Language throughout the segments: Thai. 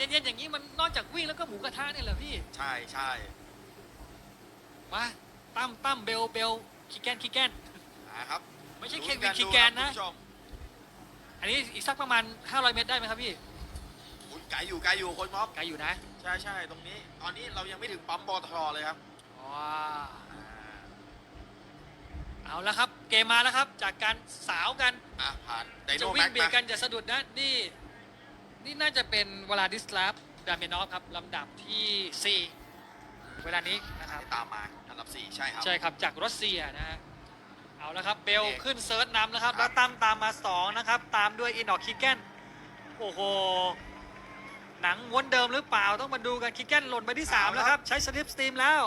เย็นๆอย่างนี้มันนอกจากวิ่งแล้วก็หมูกระทะเนี่ยเหรอพี่ ใช่ใช่มาตั้มตั้มเบลเบลคิกแกนคิกแกน นะครับไม่ใช่เคลุ้วินดูคิกแกนครันะบคุณผู้ชมอันนี้อีกสักประมาณ 500 เมตรได้ไหมครับพี่อุ๊ยไกลอยู่ไกลอยู่คนม็อบไกลอยู่นะใช่ใช่ตรงนี้ ตอนนี้เรายังไม่ถึงปั๊มปอทเลยครับว้าอ่าเอาแล้วครับ เกมมาแล้วครับ จากการสาวกัน อะผ่านไดจะโนวิ่แม็งกเบียดมากันจะสะดุดนะ นี่ นี่น่าจะเป็นวลาดิสลาฟดาเมนอฟครับลำดับที่ 4 เวลานี้นะครับตามมาอันดับสี่ใช่ครับ ใช่ครับจากรัสเซียนะฮะเอาแล้วครับเบลโอเคขึ้นเซิร์ชนำนะครับครัแล้บวตั้มตามมา 2 นะครับ ตามด้วยอินออกคิกแกนโอ้โห หนังม้วนเดิมหรือเปล่าต้องมาดูกันคิกแกนหล่นไปที่ 3 แล้วครับ ใช้สลิปสตรีมแล้ว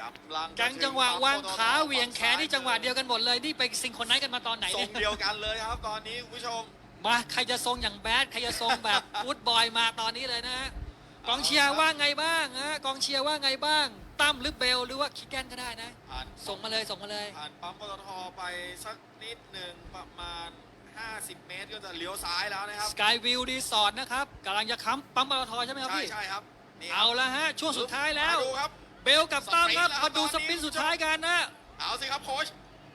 กำลังจังถึจังหวะปั๊มวางปตทขาเหวี่ยงแขนฝั่นี่จังหวะเดียวกันหมดเลยนี่ไปซิงโครไนซ์กันมาตอนไหนทรเนี่งยเดียวกันเลยครับตอนนี้คุณผู้ชม มาใครจะทรงอย่างแบดใครจะทรงแบบฟูดบอยมาตอนนี้เลยนะฮะกองเชียร์ว่าไงบ้างฮะกองเชียร์ว่าไงบ้างตั้มหรือเบลหรือว่าคิกแกนก็ได้นะ ผ่านส่งมาเลยส่งมาเลย ผ่านปั๊มปตทไปสักนิดหนึ่งประมาณ 50 เมตรก็จะเลี้ยวซ้ายแล้วนะครับ สกายวิวรีสอร์ทนะครับกำลังจะค้ำปั๊มปตทใช่ไหมครับใช่พี่ ใช่ครับนี่ครับเอาละฮะ ช่วงสุดท้ายแล้ว มาดูครับ เบลกับตั้มครับสปรินต์แล้วมาดูตสอนนี้ปรินต์สุดท้ายกันนะ เอาสิครับโค้ช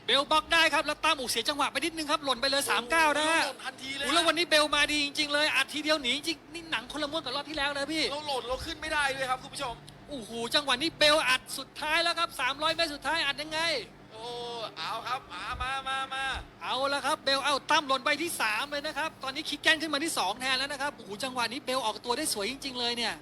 เบลบล็อกได้ครับแล้วตั้มอุเสียจังหวะไปนิดนึงครับหล่นไปเลย3-9นะฮะเราหล่นทันทีเลยโอ้แล้ววันนี้เบลมาดีจริงๆเลยอัดทีเดียวหนีจริงๆนี่หนังคนละม้วนกับรอบที่แล้วเลยพี่เราหล่นเราขึ้นไม่ได้ด้วยครับคุณผู้ชม โอ้โหจังหวะนี้เบลอัดสุดท้ายแล้วครับ 300เมตรสุดท้ายอัดยังไง โอ้เอาครับมามามามาเอาละครับเบลเอาตั้มหล่นไปที่ 3 เลยนะครับ ตอนนี้คิกแกนขึ้นมาที่ 2 แทนแล้วนะครับโอ้โหจังหวะนี้เบลออกตัวได้สวยจริง ๆ เลยเนี่ย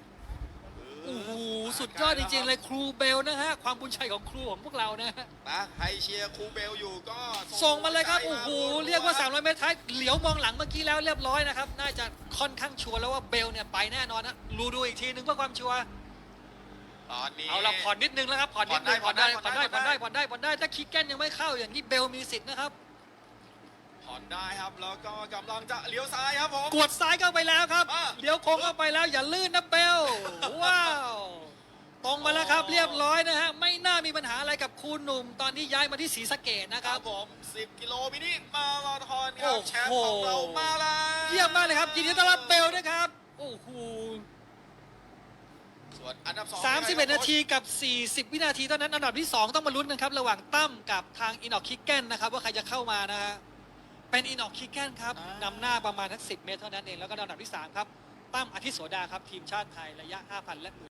โอ้โหสุดยอดจริงๆเลยครูเบลนะฮะ ความบุญชัยของครูของพวกเรานะฮะนะใครเชียร์ครูเบลอยู่ก็ส่งมาเลยครับใจโอ้โหรัวๆเรียกว่า 300 เมตรท้ายเหลียวมองหลังเมื่อกี้แล้วเรียบร้อยนะครับ น่าจะค่อนข้างชัวร์แล้วว่าเบลเนี่ยไปแน่นอนนะรูดูอีกทีนึงเพื่อความชัวร์ตอนนี้เอาละผ่อนนิดนึงแล้วครับผ่อนนิดนึงผ่ผ่ออนนได้ได้ผ่อนได้ผ่อนได้ผ่อนได้ผ่อนได้ถ้าคิกแกนยังไม่เข้าอย่างนี้เบลมีสิทธิ์นะครับผ่อนได้ครับแล้วก็กำลังจะเลี้ยวซ้ายครับผมกวดซ้ายเข้าไปแล้วครับอะเลี้ยวโค้งเข้าไปแล้วอย่าลื่นนะเบล อะไรกับครูหนุ่ม ตอนนี้ย้ายมาที่ศรีสะเกดนะคครัรับบ ผม 10 กิโลมินิมาราธอนครับโอ้โหแชมป์ของเรามาแล้วเยี่ยมมากเลยครับยินดีต้อนรับเบลนะครับ โอ้โหส่วนอันดับสอง31 นาทีกับ 40 วินาทีเท่านั้นอันดับที่ 2 ต้องมาลุ้นกันครับ ระหว่างตั้มกับทางอินออกคิกแกนนะครับ ว่าใครจะเข้ามานะฮะเป็นอินออกคิกแกนครับนำหน้าประมาณทัก10 เมตรเท่านั้นเองแล้วก็อันดับที่ 3 ครับตั้มอาทิตย์โสดาครับทีมชาติไทยระยะ 5,000 และ